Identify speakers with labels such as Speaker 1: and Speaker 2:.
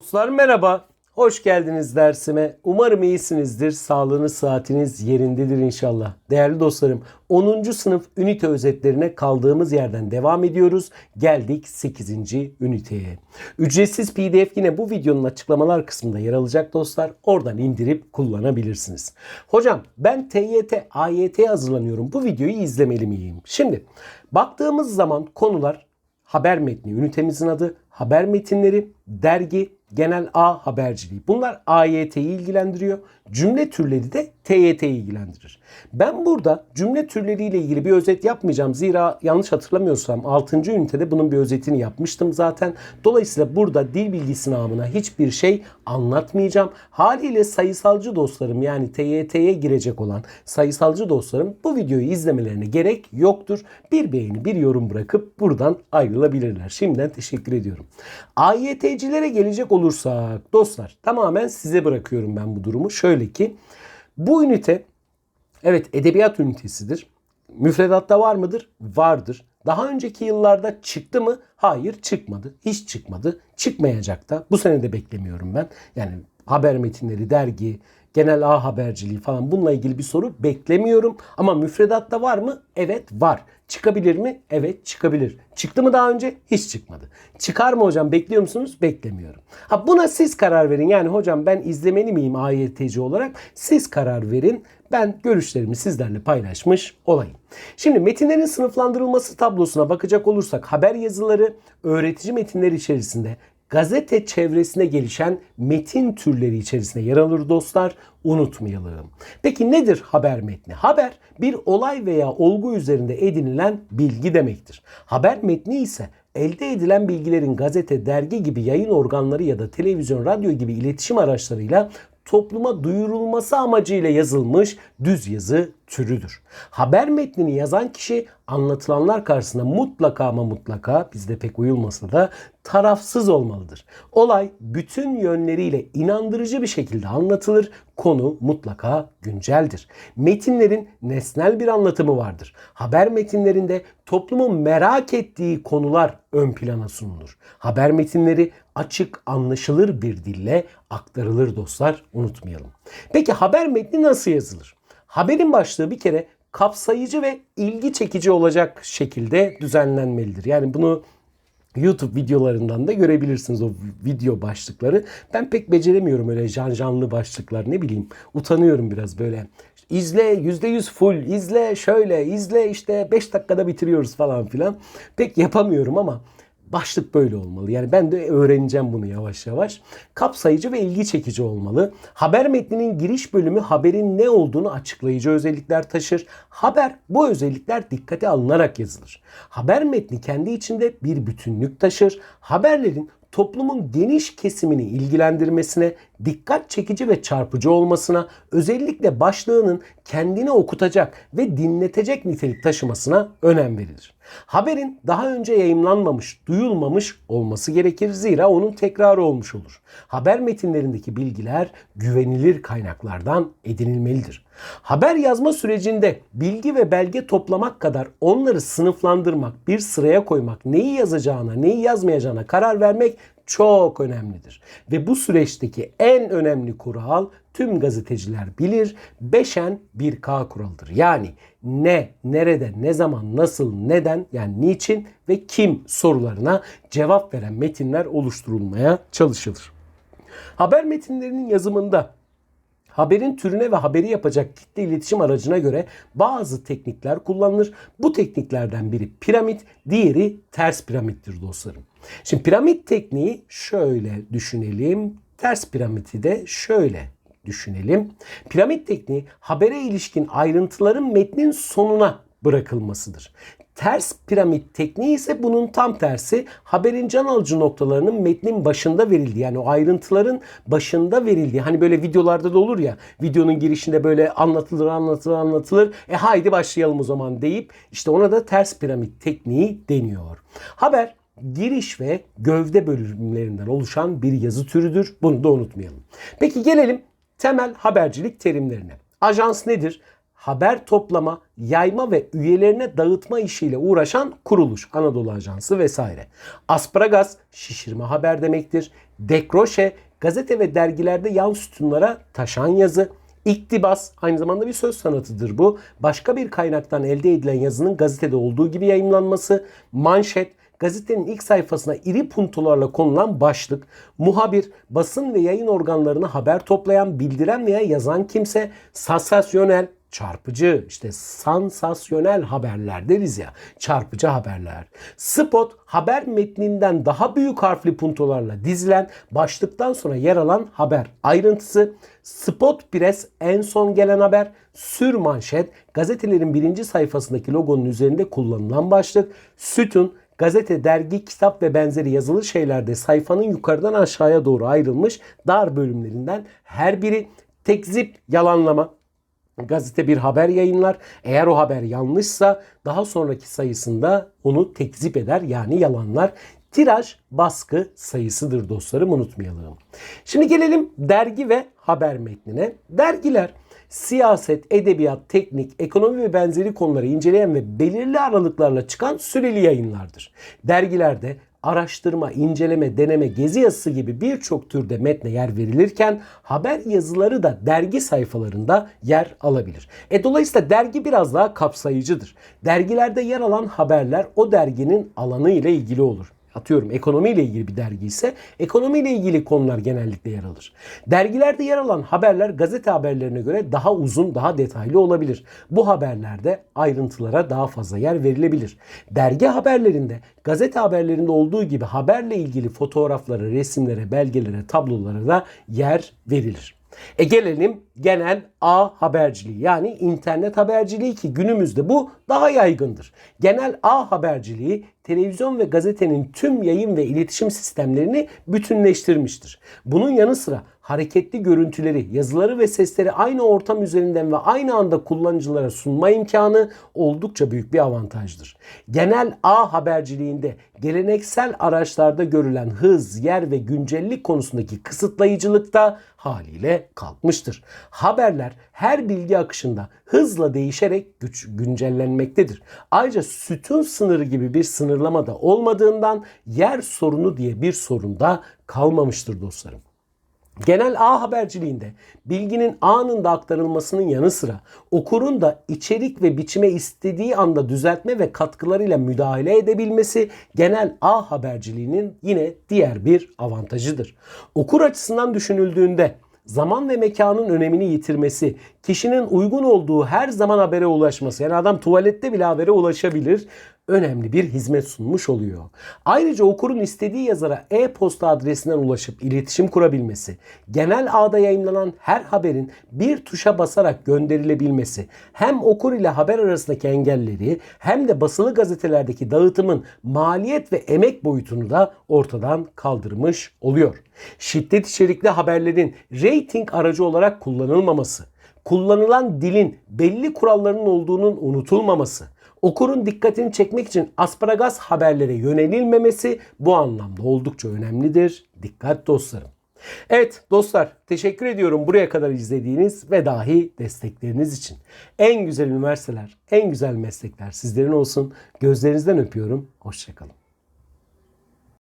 Speaker 1: Dostlar merhaba. Hoş geldiniz dersime. Umarım iyisinizdir. Sağlığınız, saatiniz yerindedir inşallah. Değerli dostlarım, 10. sınıf ünite özetlerine kaldığımız yerden devam ediyoruz. Geldik 8. üniteye. Ücretsiz PDF yine bu videonun açıklamalar kısmında yer alacak dostlar. Oradan indirip kullanabilirsiniz. Hocam ben TYT, AYT'ye hazırlanıyorum. Bu videoyu izlemeli miyim? Şimdi baktığımız zaman konular haber metni, ünitemizin adı, haber metinleri, dergi, genel A haberciliği. Bunlar AYT'yi ilgilendiriyor. Cümle türleri de TYT'yi ilgilendirir. Ben burada cümle türleriyle ilgili bir özet yapmayacağım. Zira yanlış hatırlamıyorsam 6. ünitede bunun bir özetini yapmıştım zaten. Dolayısıyla burada dil bilgisi namına hiçbir şey anlatmayacağım. Haliyle sayısalcı dostlarım yani TYT'ye girecek olan sayısalcı dostlarım bu videoyu izlemelerine gerek yoktur. Bir beğeni bir yorum bırakıp buradan ayrılabilirler. Şimdiden teşekkür ediyorum. AYT'cilere gelecek olursak dostlar tamamen size bırakıyorum ben bu durumu. Şöyle ki bu ünite evet edebiyat ünitesidir. Müfredatta var mıdır? Vardır. Daha önceki yıllarda çıktı mı? Hayır çıkmadı. Hiç çıkmadı. Çıkmayacak da. Bu sene de beklemiyorum ben. Yani haber metinleri, dergi, genel A haberciliği falan bununla ilgili bir soru beklemiyorum. Ama müfredatta var mı? Evet var. Çıkabilir mi? Evet çıkabilir. Çıktı mı daha önce? Hiç çıkmadı. Çıkar mı hocam? Bekliyor musunuz? Beklemiyorum. Ha buna siz karar verin. Yani hocam ben izlemeli miyim AYTC olarak? Siz karar verin. Ben görüşlerimi sizlerle paylaşmış olayım. Şimdi metinlerin sınıflandırılması tablosuna bakacak olursak haber yazıları öğretici metinler içerisinde gazete çevresine gelişen metin türleri içerisinde yer alır dostlar. Unutmayalım. Peki nedir haber metni? Haber bir olay veya olgu üzerinde edinilen bilgi demektir. Haber metni ise elde edilen bilgilerin gazete, dergi gibi yayın organları ya da televizyon, radyo gibi iletişim araçlarıyla topluma duyurulması amacıyla yazılmış düz yazı türüdür. Haber metnini yazan kişi anlatılanlar karşısında mutlaka ama mutlaka bizde pek uyulmasa da tarafsız olmalıdır. Olay bütün yönleriyle inandırıcı bir şekilde anlatılır. Konu mutlaka günceldir. Metinlerin nesnel bir anlatımı vardır. Haber metinlerinde toplumun merak ettiği konular ön plana sunulur. Haber metinleri açık, anlaşılır bir dille aktarılır dostlar. Unutmayalım. Peki haber metni nasıl yazılır? Haberin başlığı bir kere kapsayıcı ve ilgi çekici olacak şekilde düzenlenmelidir. Yani bunu YouTube videolarından da görebilirsiniz o video başlıkları. Ben pek beceremiyorum öyle janjanlı başlıklar ne bileyim. Utanıyorum biraz böyle. İzle %100 full, izle şöyle, izle işte 5 dakikada bitiriyoruz falan filan. Pek yapamıyorum ama Başlık böyle olmalı. Yani ben de öğreneceğim bunu yavaş yavaş. Kapsayıcı ve ilgi çekici olmalı. Haber metninin giriş bölümü haberin ne olduğunu açıklayıcı özellikler taşır. Haber bu özellikler dikkate alınarak yazılır. Haber metni kendi içinde bir bütünlük taşır. Haberlerin toplumun geniş kesimini ilgilendirmesine, dikkat çekici ve çarpıcı olmasına, özellikle başlığının kendini okutacak ve dinletecek nitelik taşımasına önem verilir. Haberin daha önce yayımlanmamış, duyulmamış olması gerekir zira onun tekrarı olmuş olur. Haber metinlerindeki bilgiler güvenilir kaynaklardan edinilmelidir. Haber yazma sürecinde bilgi ve belge toplamak kadar onları sınıflandırmak, bir sıraya koymak, neyi yazacağına, neyi yazmayacağına karar vermek çok önemlidir. Ve bu süreçteki en önemli kural tüm gazeteciler bilir. 5N 1K kuralıdır. Yani ne, nerede, ne zaman, nasıl, neden yani niçin ve kim sorularına cevap veren metinler oluşturulmaya çalışılır. Haber metinlerinin yazımında Haberin türüne ve haberi yapacak kitle iletişim aracına göre bazı teknikler kullanılır. Bu tekniklerden biri piramit, diğeri ters piramittir dostlarım. Şimdi piramit tekniği şöyle düşünelim. Ters piramidi de şöyle düşünelim. Piramit tekniği habere ilişkin ayrıntıların metnin sonuna bırakılmasıdır. Ters piramit tekniği ise bunun tam tersi. Haberin can alıcı noktalarının metnin başında verildiği yani o ayrıntıların başında verildiği. Hani böyle videolarda da olur ya videonun girişinde böyle anlatılır anlatılır anlatılır. E haydi başlayalım o zaman deyip işte ona da ters piramit tekniği deniyor. Haber giriş ve gövde bölümlerinden oluşan bir yazı türüdür. Bunu da unutmayalım. Peki gelelim temel habercilik terimlerine. Ajans nedir? haber toplama, yayma ve üyelerine dağıtma işiyle uğraşan kuruluş. Anadolu Ajansı vesaire. Asparagas şişirme haber demektir. dekroşe, gazete ve dergilerde yan sütunlara taşan yazı, İktibas aynı zamanda bir söz sanatıdır bu. Başka bir kaynaktan elde edilen yazının gazetede olduğu gibi yayımlanması, manşet, gazetenin ilk sayfasına iri puntolarla konulan başlık, muhabir, basın ve yayın organlarına haber toplayan, bildiren veya yazan kimse, sansasyonel, çarpıcı işte sansasyonel haberler deriz ya çarpıcı haberler. Spot haber metninden daha büyük harfli puntolarla dizilen başlıktan sonra yer alan haber ayrıntısı. Spot pres en son gelen haber. Sür manşet gazetelerin birinci sayfasındaki logonun üzerinde kullanılan başlık. Sütun gazete, dergi, kitap ve benzeri yazılı şeylerde sayfanın yukarıdan aşağıya doğru ayrılmış dar bölümlerinden her biri tekzip, yalanlama, Gazete bir haber yayınlar. Eğer o haber yanlışsa daha sonraki sayısında onu tekzip eder yani yalanlar. Tiraj baskı sayısıdır dostlarım unutmayalım. Şimdi gelelim dergi ve haber metnine. Dergiler siyaset, edebiyat, teknik, ekonomi ve benzeri konuları inceleyen ve belirli aralıklarla çıkan süreli yayınlardır. Dergilerde araştırma, inceleme, deneme, gezi yazısı gibi birçok türde metne yer verilirken haber yazıları da dergi sayfalarında yer alabilir. E dolayısıyla dergi biraz daha kapsayıcıdır. Dergilerde yer alan haberler o derginin alanı ile ilgili olur atıyorum ekonomiyle ilgili bir dergi ise ekonomiyle ilgili konular genellikle yer alır. Dergilerde yer alan haberler gazete haberlerine göre daha uzun, daha detaylı olabilir. Bu haberlerde ayrıntılara daha fazla yer verilebilir. Dergi haberlerinde gazete haberlerinde olduğu gibi haberle ilgili fotoğraflara, resimlere, belgelere, tablolara da yer verilir. E gelelim genel A haberciliği yani internet haberciliği ki günümüzde bu daha yaygındır. Genel A haberciliği televizyon ve gazetenin tüm yayın ve iletişim sistemlerini bütünleştirmiştir. Bunun yanı sıra hareketli görüntüleri, yazıları ve sesleri aynı ortam üzerinden ve aynı anda kullanıcılara sunma imkanı oldukça büyük bir avantajdır. Genel A haberciliğinde geleneksel araçlarda görülen hız, yer ve güncellik konusundaki kısıtlayıcılık da haliyle kalkmıştır. Haberler her bilgi akışında hızla değişerek güç güncellenmektedir. Ayrıca sütun sınırı gibi bir sınırlama da olmadığından yer sorunu diye bir sorun da kalmamıştır dostlarım. Genel ağ haberciliğinde bilginin anında aktarılmasının yanı sıra okurun da içerik ve biçime istediği anda düzeltme ve katkılarıyla müdahale edebilmesi genel ağ haberciliğinin yine diğer bir avantajıdır. Okur açısından düşünüldüğünde zaman ve mekanın önemini yitirmesi, kişinin uygun olduğu her zaman habere ulaşması. Yani adam tuvalette bile habere ulaşabilir önemli bir hizmet sunmuş oluyor. Ayrıca okurun istediği yazara e-posta adresinden ulaşıp iletişim kurabilmesi, genel ağda yayınlanan her haberin bir tuşa basarak gönderilebilmesi, hem okur ile haber arasındaki engelleri hem de basılı gazetelerdeki dağıtımın maliyet ve emek boyutunu da ortadan kaldırmış oluyor. Şiddet içerikli haberlerin rating aracı olarak kullanılmaması, kullanılan dilin belli kurallarının olduğunun unutulmaması, okurun dikkatini çekmek için asparagas haberlere yönelilmemesi bu anlamda oldukça önemlidir. Dikkat dostlarım. Evet dostlar teşekkür ediyorum buraya kadar izlediğiniz ve dahi destekleriniz için. En güzel üniversiteler, en güzel meslekler sizlerin olsun. Gözlerinizden öpüyorum. Hoşçakalın.